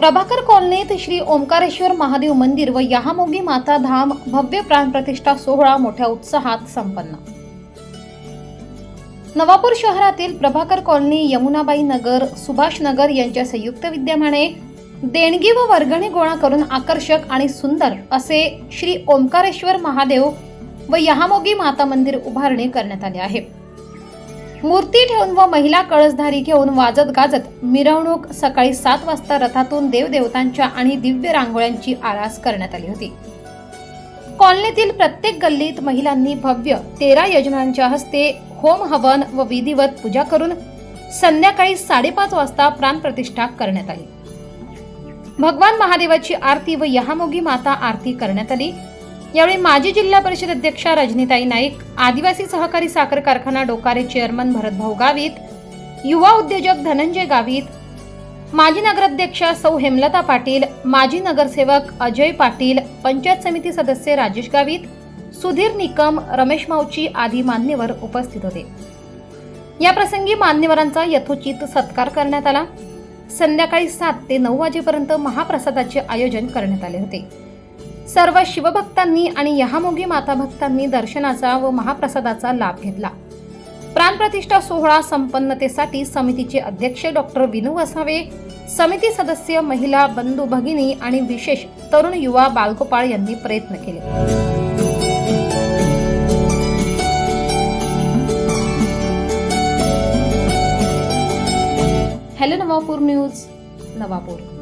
प्रभाकर कॉलनीत श्री ओंकारेश्वर महादेव मंदिर व यहामोगी माता धाम भव्य प्राणप्रतिष्ठा सोहळा मोठ्या उत्साहात संपन्न. नवापूर शहरातील प्रभाकर कॉलनी यमुनाबाई नगर सुभाष नगर यांच्या संयुक्त विद्यमाने देणगी व वर्गणी गोळा करून आकर्षक आणि सुंदर असे श्री ओंकारेश्वर महादेव व यहामोगी माता मंदिर उभारणी करण्यात आले आहे. मूर्ती ठेवून व महिला कळसधारी घेऊन वाजत गाजत मिरवणूक सकाळी सात वाजता रथातून देवदेवतांच्या आणि दिव्य रांगोळ्यांची आरास करण्यात आली होती. कॉलनीतील प्रत्येक गल्लीत महिलांनी भव्य तेरा यजमानांच्या हस्ते होम हवन व विधिवत पूजा करून संध्याकाळी साडेपाच वाजता प्राणप्रतिष्ठा करण्यात आली. भगवान महादेवाची आरती व यहामोगी माता आरती करण्यात आली. यावेळी माजी जिल्हा परिषद अध्यक्षा रजनीताई नाईक आदिवासी सहकारी साखर कारखाना डोकारे चेअरमन भरतभाऊ गावित युवा उद्योजक धनंजय गावित माजी नगराध्यक्षा सौ हेमलता पाटील माजी नगरसेवक अजय पाटील पंचायत समिती सदस्य राजेश गावित सुधीर निकम रमेश माऊची आदी मान्यवर उपस्थित होते. या प्रसंगी मान्यवरांचा यथोचित सत्कार करण्यात आला. संध्याकाळी सात ते नऊ वाजेपर्यंत महाप्रसादाचे आयोजन करण्यात आले होते. सर्व शिवभक्तांनी आणि यहामोगी माता भक्तांनी दर्शनाचा व महाप्रसादाचा लाभ घेतला. प्राणप्रतिष्ठा सोहळा संपन्नतेसाठी समितीचे अध्यक्ष डॉक्टर विनू वसावे समिती सदस्य महिला बंधू भगिनी आणि विशेष तरुण युवा बालगोपाळ यांनी प्रयत्न केले. Hello Navapur news Navapur.